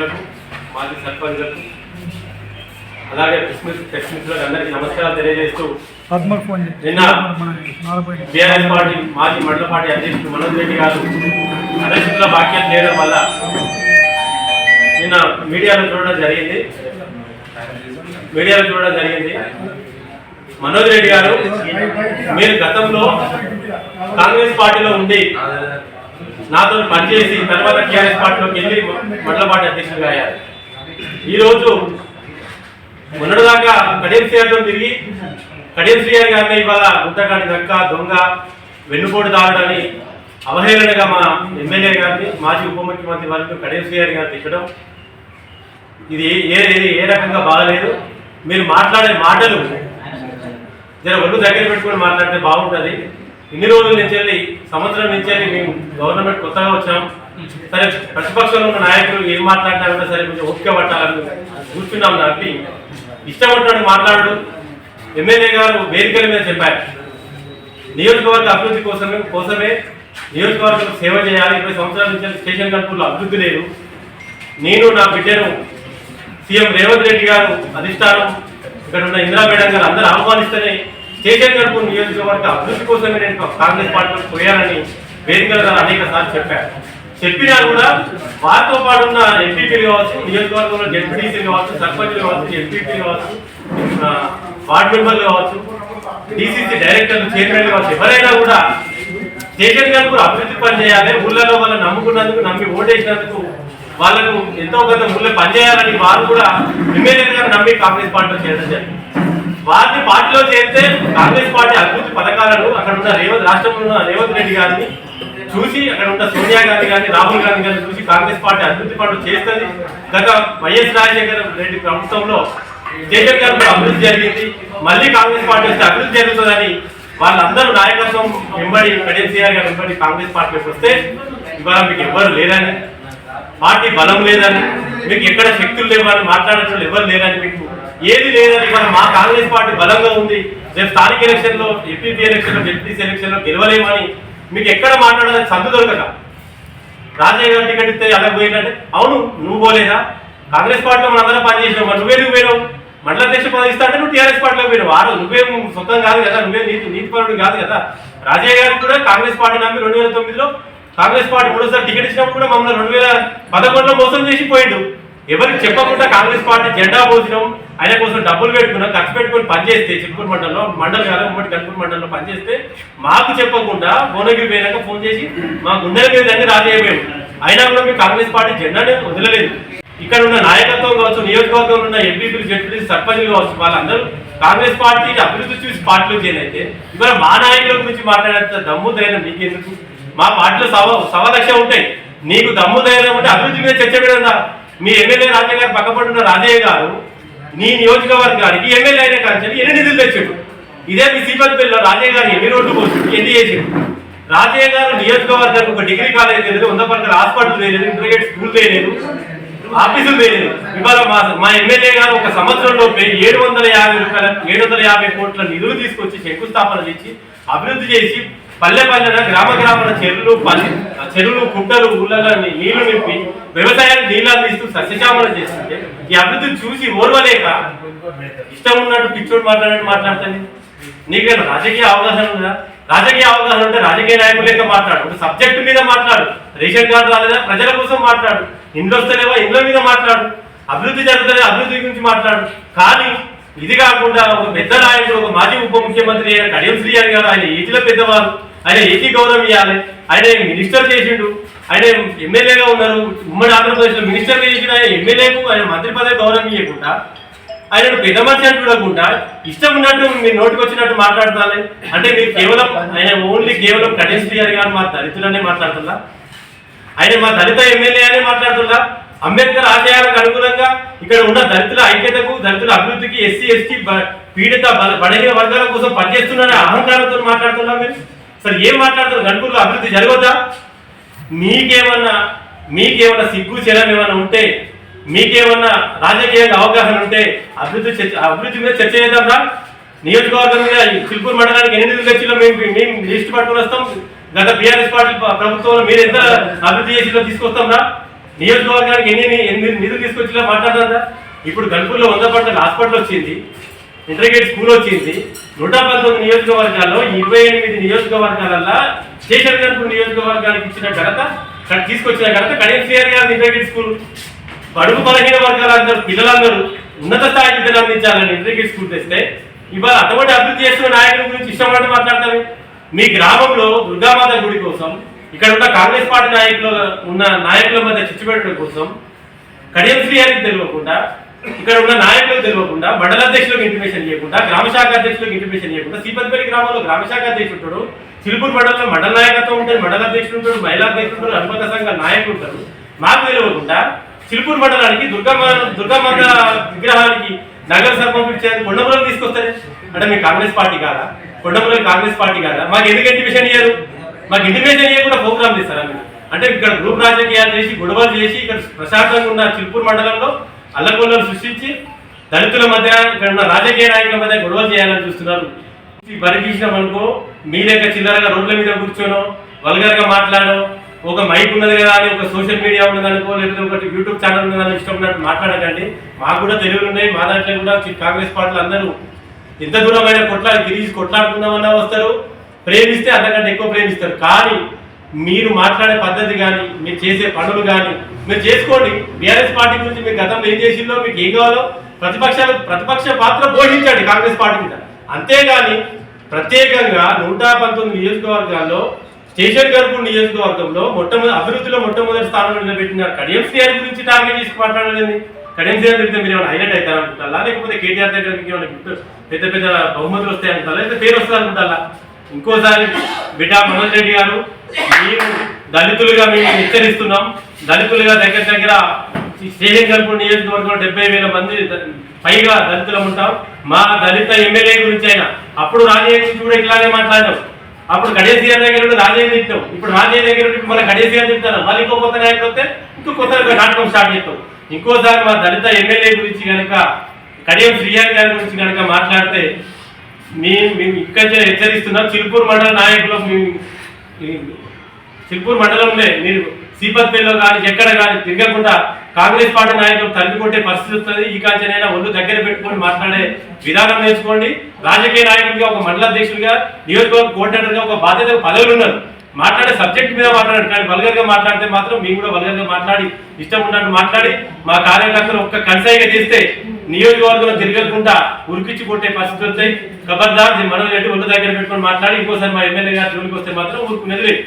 నాయకులకు మాజీ సర్పంచ్లకు అలాగే ప్రెస్ మిత్రులకు అందరికీ నమస్కారాలు తెలియజేస్తూ. నిన్న బీఆర్ఎస్ పార్టీ మాజీ మండల పార్టీ అధ్యక్షుడు మనోజ్ రెడ్డి గారు అధ్యక్షుల వాక్యం చేయడం వల్ల నిన్న మీడియాలో చూడడం జరిగింది మీడియాలో చూడడం జరిగింది మనోజ్ రెడ్డి గారు మీరు గతంలో కాంగ్రెస్ పార్టీలో ఉండి నాతో పనిచేసి తర్వాత టీఆర్ఎస్ పార్టీలోకి వెళ్ళి మండల అధ్యక్షులుగా అయ్యారు. ఈరోజు మొన్నటిదాకా కడియం శ్రీగారితో తిరిగి కడియం శ్రీగారి గారిని ఇవాళ గుంటగాడి దక్క దొంగ వెన్నుపోటు దాడని అవహేళనగా మా ఎమ్మెల్యే గారిని మాజీ ఉప ముఖ్యమంత్రి వారిని కడియం శ్రీగారి గారిని తిట్టడం. ఇది ఏ- ఏ రకంగా బాగలేదు. మీరు మాట్లాడే మాటలు జర ఒళ్ళు దగ్గర పెట్టుకొని మాట్లాడితే బాగుంటుంది. ఇన్ని రోజుల నుంచి వెళ్ళి సంవత్సరం నుంచి వెళ్ళి మేము గవర్నమెంట్ కొత్తగా వచ్చాం. సరే ప్రతిపక్షంలో ఉన్న నాయకులు ఏం మాట్లాడినారంటే సరే కొంచెం ఓపిక పట్టాలని కూర్చున్నాం కాబట్టి ఇష్టం మాట్లాడు ఎమ్మెల్యే గారు వేదికల మీద చెప్పారు. నియోజకవర్గ అభివృద్ధి కోసమే కోసమే నియోజకవర్గం సేవ చేయాలి. ఇరవై సంవత్సరాల నుంచి స్టేషన్ కనుపూర్లో అభివృద్ధి లేదు. నేను నా బిడ్డను సీఎం రేవంత్ రెడ్డి గారు అధిష్టానం ఇక్కడ ఉన్న ఇందిరా మేడం గారు అందరూ ఆహ్వానిస్తేనే స్టేషన్ గారు నియోజకవర్గ అభివృద్ధి కోసమే నేను కాంగ్రెస్ పార్టీలో పోయానని వేదికల గారు అనేక సార్లు చెప్పారు చెప్పినా కూడా వారితో పాటు ఉన్న ఎంపీపీలు కావచ్చు నియోజకవర్గంలో డెప్యూటీసీలు కావచ్చు సర్పంచ్లు కావచ్చు ఎంపీపీలు కావచ్చు వార్డు మెంబర్లు కావచ్చు డీసీసీ డైరెక్టర్లు చైర్మన్లు కావచ్చు ఎవరైనా కూడా కేసీఆర్ గారు కూడా అభివృద్ధి పని చేయాలి ఊళ్ళలో వాళ్ళని నమ్ముకున్నందుకు నమ్మి ఓటేసినందుకు వాళ్ళకు ఎంతో కొంత ఊళ్ళో పనిచేయాలని వారు కూడా ఎమ్మెల్యే గారు నమ్మి కాంగ్రెస్ పార్టీలో చేరడం జరిగింది. వారిని పార్టీలో చేస్తే కాంగ్రెస్ పార్టీ అభివృద్ధి పథకాలను అక్కడ ఉన్న రేవంత్ రాష్ట్రంలో ఉన్న రేవంత్ రెడ్డి గారిని చూసి అక్కడ ఉన్న సోనియా గాంధీ గారిని రాహుల్ గాంధీ గారిని చూసి కాంగ్రెస్ పార్టీ అభివృద్ధి పనులు చేస్తుంది. గత వైఎస్ రాజశేఖర రెడ్డి ప్రభుత్వంలో జగన్ గారు కూడా అభివృద్ధి జరిగింది. మళ్ళీ కాంగ్రెస్ పార్టీ వస్తే అభివృద్ధి జరుగుతుందని వాళ్ళందరూ నాయకత్వం వెంబడి కేసీఆర్ గారు వెంబడి కాంగ్రెస్ పార్టీకి వస్తే ఇవాళ మీకు ఎవ్వరు లేరని పార్టీ బలం లేదని మీకు ఎక్కడ శక్తులు లేవని మాట్లాడటం ఎవరు లేరని మీకు ఏది లేదని మన మా కాంగ్రెస్ పార్టీ బలంగా ఉంది. రేపు స్థానిక ఎలక్షన్లో ఎంపీపీ ఎలక్షన్లో జడ్పీసీ ఎలక్షన్లో గెలవలేమని మీకు ఎక్కడ మాట్లాడాలని సందు దొరకట రాజయ్య గారు టికెట్ ఇస్తే అలా పోయినట్టే. అవును నువ్వు పోలేదా? కాంగ్రెస్ పార్టీలో మన అందరం పనిచేసినావు మరి నువ్వే నువ్వు పోయినావు? మండల అధ్యక్ష పదవి ఇస్తా అంటే నువ్వు టీఆర్ఎస్ పార్టీలో పోయినావు. వారు నువ్వేం సొంతం కాదు కదా నువ్వే నీతి నీతిపరుడు కాదు కదా. రాజయ్య గారికి కూడా కాంగ్రెస్ పార్టీ నమ్మి రెండు వేల తొమ్మిదిలో కాంగ్రెస్ పార్టీ మూడోసారి టికెట్ ఇచ్చినప్పుడు కూడా మమ్మల్ని రెండు వేల పదకొండులో మోసం చేసి పోయిండు. ఎవరికి చెప్పకుండా కాంగ్రెస్ పార్టీ జెండా పోసినాం ఆయన కోసం డబ్బులు పెట్టుకున్నాం ఖర్చు పెట్టుకుని పనిచేస్తే చిత్తూరు మండలంలో మండలం కాదు ఉమ్మడి కనుపూరు మండలంలో పనిచేస్తే మాకు చెప్పకుండా భువనగిరి పోయినాక ఫోన్ చేసి మా గుండెల మీద అన్ని రాజేయలేదు అయినా కూడా మీ కాంగ్రెస్ పార్టీ జెండానే వదలలేదు. ఇక్కడ ఉన్న నాయకత్వం కావచ్చు నియోజకవర్గంలో ఉన్న ఎంపీలు జడ్పీలు సర్పంచులు కావచ్చు వాళ్ళందరూ కాంగ్రెస్ పార్టీని అభివృద్ధి చూసి పార్టీలో చేయనైతే ఇవాళ మా నాయకుల గురించి మాట్లాడేంత దమ్ము ధైర్యం నీకెందుకు? మా పార్టీలో సవ సవ లక్ష ఉంటాయి. నీకు దమ్ము ధైర్యం ఉంటే అభివృద్ధి మీద చర్చ పెడదా మీ ఎమ్మెల్యే రాజయ్య గారు పక్కపడున్న రాజయ్య గారు నీ నియోజకవర్గానికి ఎమ్మెల్యే అయిన కానీ ఎన్ని నిధులు తెచ్చాడు? ఇదే మీ సీపతిపల్లిలో రాజయ్య గారు ఎన్ని రోడ్లు పోతుంది ఎన్ని చేసాడు? రాజయ్య గారు నియోజకవర్గానికి ఒక డిగ్రీ కాలేజ్ లేదు వంద పక్కన హాస్పిటల్ లేదు ఇంటర్మీడియట్ స్కూల్ లేదు ఆఫీసులు లేదు. ఇవాళ మా మా ఎమ్మెల్యే గారు ఒక సంవత్సరంలో ఏడు వందల యాభై రూపాయల ఏడు వందల యాభై కోట్ల నిధులు తీసుకొచ్చి శంకుస్థాపన చేసి అభివృద్ధి చేసి పల్లె పల్లెన గ్రామ గ్రామాల చెరువులు పల్లె చెరువులు కుట్టలు ఊళ్ళలో నీళ్ళు నింపి వ్యవసాయానికి నీళ్ళు అందిస్తూ సస్యశామనం చేస్తుంటే ఈ అభివృద్ధి చూసి ఓర్వలేక ఇష్టం ఉన్నట్టు పిచ్చోడు మాట్లాడినట్టు మాట్లాడుతుంది. నీకేనా రాజకీయ అవగాహన ఉందా? రాజకీయ అవగాహన ఉంటే రాజకీయ నాయకులు మాట్లాడు. ఒక సబ్జెక్టు మీద మాట్లాడు. రేషన్ కార్డు రాలేదా? ప్రజల కోసం మాట్లాడు. ఇండ్లు వస్తలేవా? ఇండ్ల మీద మాట్లాడు. అభివృద్ధి జరుగుతుంది? అభివృద్ధి గురించి మాట్లాడు. కానీ ఇది కాకుండా ఒక పెద్ద నాయకుడు ఒక మాజీ ఉప ముఖ్యమంత్రి అయిన కడియం శ్రీహరి గారు ఆయన ఏజ్లో పెద్దవారు. ఆయన ఏజీ గౌరవం ఇవ్వాలి ఆయన మినిస్టర్ చేసిండు. ఆయన ఎమ్మెల్యేగా ఉన్నారు. ఉమ్మడి ఆంధ్రప్రదేశ్లో మినిస్టర్ చేసిన ఆయన ఎమ్మెల్యేకు ఆయన మంత్రి పదవి గౌరవం ఇవ్వకుండా ఆయన పెద్ద మనిషి అని చూడకుండా ఇష్టం ఉన్నట్టు మీరు నోటికి వచ్చినట్టు మాట్లాడుతారు అంటే మీరు కేవలం ఆయన ఓన్లీ కేవలం కడియం గారు గారు మా దళితులనే మాట్లాడుతుందా ఆయన మా దళిత ఎమ్మెల్యే అనే మాట్లాడుతుందా అంబేద్కర్ ఆశయాలకు అనుగుణంగా ఇక్కడ ఉన్న దళితుల ఐక్యతకు దళితుల అభివృద్ధికి ఎస్సీ ఎస్టీ పీడిత బల- బలహీన వర్గాల కోసం పనిచేస్తున్నారనే అహంకారంతో మాట్లాడుతున్నా మీరు. సరే ఏం మాట్లాడుతున్నారు గణపూర్లో అభివృద్ధి జరగద్దా? మీకేమన్నా మీకేమన్నా సిగ్గు చలం ఏమన్నా ఉంటే మీకేమన్నా రాజకీయంగా అవగాహన ఉంటే అభివృద్ధి చర్చ అభివృద్ధి మీద చర్చ చేద్దాంరా నియోజకవర్గం మీద చిల్పూర్ మండలానికి ఎన్ని నిధులు తెచ్చిలో మేము మేము లిస్ట్ పట్టుకుని వస్తాం. గత బీఆర్ఎస్ పార్టీ ప్రభుత్వంలో మీరు ఎంత అభివృద్ధి చేసిలో తీసుకొస్తాం రా. నియోజకవర్గానికి ఎన్ని ఎన్ని నిధులు తీసుకొచ్చినా మాట్లాడదా ఇప్పుడు గణపూర్లో వంద పట్ల హాస్పిటల్ వచ్చింది. ఇంటర్మీడియట్ స్కూల్ వచ్చింది. నూట పంతొమ్మిది నియోజకవర్గాల్లో ఇరవై ఎనిమిది నియోజకవర్గాలల్లో స్టేషన్ నియోజకవర్గానికి ఇచ్చిన ఘనత తీసుకొచ్చిన ఘనత కడియం గారి ఇంటర్మీడియట్ స్కూల్. బడుగు బలహీన వర్గాలందరూ పిల్లలందరూ ఉన్నత స్థాయి విద్యను అందించాలని ఇంటర్మీడియట్ స్కూల్ తెస్తే ఇవాళ అటువంటి అభివృద్ధి చేస్తున్న నాయకుల గురించి ఇష్టపడి మాట్లాడతారు. మీ గ్రామంలో దుర్గామాత గుడి కోసం ఇక్కడ ఉన్న కాంగ్రెస్ పార్టీ నాయకులు ఉన్న నాయకుల మధ్య చిచ్చు పెట్టడం కోసం కడియం శ్రీహారికి తెలియకుండా ఇక్కడ ఉన్న నాయకులకు తెలియకుండా మండల అధ్యక్షులకు ఇంటిమేషన్ చేయకుండా గ్రామ శాఖ అధ్యక్షులకు ఇంటిమేషన్ చేయకుండా సీపతిపల్లి గ్రామంలో గ్రామ శాఖ అధ్యక్షుడు ఉంటాడు. చిలుపూరు మండలంలో మండల నాయకత్వం ఉంటుంది మండల అధ్యక్షుడు ఉంటాడు మహిళా అధ్యక్షుడు ఉంటాడు అనుమత సంఘ నాయకులు ఉంటారు మాకు తెలియకుండా చిలుపూరు మండలానికి దుర్గమ్మ దుర్గమ్మ విగ్రహానికి నగర సర్పంచ్ ఇచ్చేది కొండపురం తీసుకొస్తారు. అంటే మీ కాంగ్రెస్ పార్టీ కాదా? కొండపురం కాంగ్రెస్ పార్టీ కాదా? మాకు ఎందుకు ఇంటిమేషన్ ఇయ్యారు? మాకు ఇంటిమేషన్ ఇవ్వకుండా ప్రోగ్రామ్ చేస్తారా మీరు? అంటే ఇక్కడ గ్రూప్ రాజకీయాలు చేసి గొడవలు చేసి ఇక్కడ ప్రశాంతంగా ఉన్న చిలుపూరు మండలంలో అల్లకొల్లను సృష్టించి దళితుల మధ్య ఇక్కడ ఉన్న రాజకీయ నాయకుల మధ్య గొడవలు చేయాలని చూస్తున్నారు. బరిగీసినాం అనుకో మీ లెక్క చిల్లరగా రోడ్ల మీద కూర్చోనో వల్గర్గా మాట్లాడో ఒక మైక్ ఉన్నది కదా అని ఒక సోషల్ మీడియా ఉన్నది అనుకో లేకపోతే ఒకటి యూట్యూబ్ ఛానల్ ఉన్నదని ఇష్టం ఉన్నట్టు మాట్లాడకండి. మాకు కూడా తెలివిలు ఉన్నాయి మా దాంట్లో కూడా కాంగ్రెస్ పార్టీలు అందరూ. ఎంత దూరమైన కొట్లాడి తిరిగి కొట్లాడుకుందామన్నా వస్తారు. ప్రేమిస్తే అంతకంటే ఎక్కువ ప్రేమిస్తారు. కానీ మీరు మాట్లాడే పద్ధతి కానీ మీరు చేసే పనులు కానీ మీరు చేసుకోండి. బీఆర్ఎస్ పార్టీ గురించి మీరు గతంలో ఏం చేసిందో మీకు ఏం కావాలో ప్రతిపక్షాలు ప్రతిపక్ష పాత్ర పోషించండి కాంగ్రెస్ పార్టీ మీద. అంతేగాని ప్రత్యేకంగా నూట పంతొమ్మిది నియోజకవర్గాల్లో స్టేషన్ గర్భు నియోజకవర్గంలో మొట్టమొదటి అభివృద్ధిలో మొట్టమొదటి స్థానంలో నిలబెట్టిన కడియం శ్రీహారి గురించి టార్గెట్ చేసి మాట్లాడాలండి కడియం సిఆర్ తిరిగితే మీరు ఏమైనా హైలైట్ అవుతారు అనుకుంటారా? లేకపోతే కేటీఆర్ దగ్గర మీకు ఏమైనా పెద్ద పెద్ద బహుమతులు వస్తాయి అనుకుంటారా లేకపోతే పేరు వస్తుంది అనుకుంటారా ఇంకోసారి బిడ్డా మనోజ్ రెడ్డి గారు మేము దళితులుగా మేము హెచ్చరిస్తున్నాం. దళితులుగా దగ్గర దగ్గర ఈ స్టేషన్ గర్భు నియోజకవర్గంలో డెబ్బై వేల మంది పైగా దళితులం ఉంటాం. మా దళిత ఎమ్మెల్యే గురించి అయినా. అప్పుడు రాజయ్య గురించి కూడా ఇట్లానే మాట్లాడాం అప్పుడు గణేష్ గారి దగ్గర ఉండి రాజయ్య తిట్టాం. ఇప్పుడు రాజయ్య దగ్గర ఉండి మళ్ళీ గణేష్ గారు తింటాను మళ్ళీ ఇంకో కొత్త నాయకుడు వస్తే ఇంకో కొత్త నాటకం స్టార్ట్ చేస్తాం. ఇంకోసారి మా దళిత ఎమ్మెల్యే గురించి కనుక కడియం శ్రీయారి గారి గురించి కనుక మాట్లాడితే మేము మేము ఇక్కడ హెచ్చరిస్తున్నాం. చిలుపూరు మండల నాయకులు మేము ఈ మండలంలో మీరు సీపత్పల్లిలో కానీ ఎక్కడ కానీ తిరగకుండా కాంగ్రెస్ పార్టీ నాయకులు తల్లి కొట్టే పరిస్థితి వస్తుంది. ఈ కాంచెనైనా ఒళ్ళు దగ్గర పెట్టుకొని మాట్లాడే విధానం నేర్చుకోండి. రాజకీయ నాయకుడిగా ఒక మండల అధ్యక్షుడిగా నియోజకవర్గ కోఆర్డినేటర్గా ఒక బాధ్యత పదవులు ఉన్నారు. మాట్లాడే సబ్జెక్ట్ మీద మాట్లాడారు కానీ వల్గర్ మాట్లాడితే మాత్రం మేము కూడా వల్గర్ మాట్లాడి ఇష్టం ఉన్నట్టు మాట్లాడి మా కార్యకర్తలు ఒక్క కన్సైగా చేస్తే నియోజకవర్గంలో తిరగకుండా ఉరికిచ్చి కొట్టే పరిస్థితి వస్తాయి. ఖబర్దార్ మనం రెడ్డి ఒళ్ళు దగ్గర పెట్టుకొని మాట్లాడి ఇంకోసారి మా ఎమ్మెల్యే గారి జోలికి వస్తే మాత్రం ఊరుకునేది లేదు.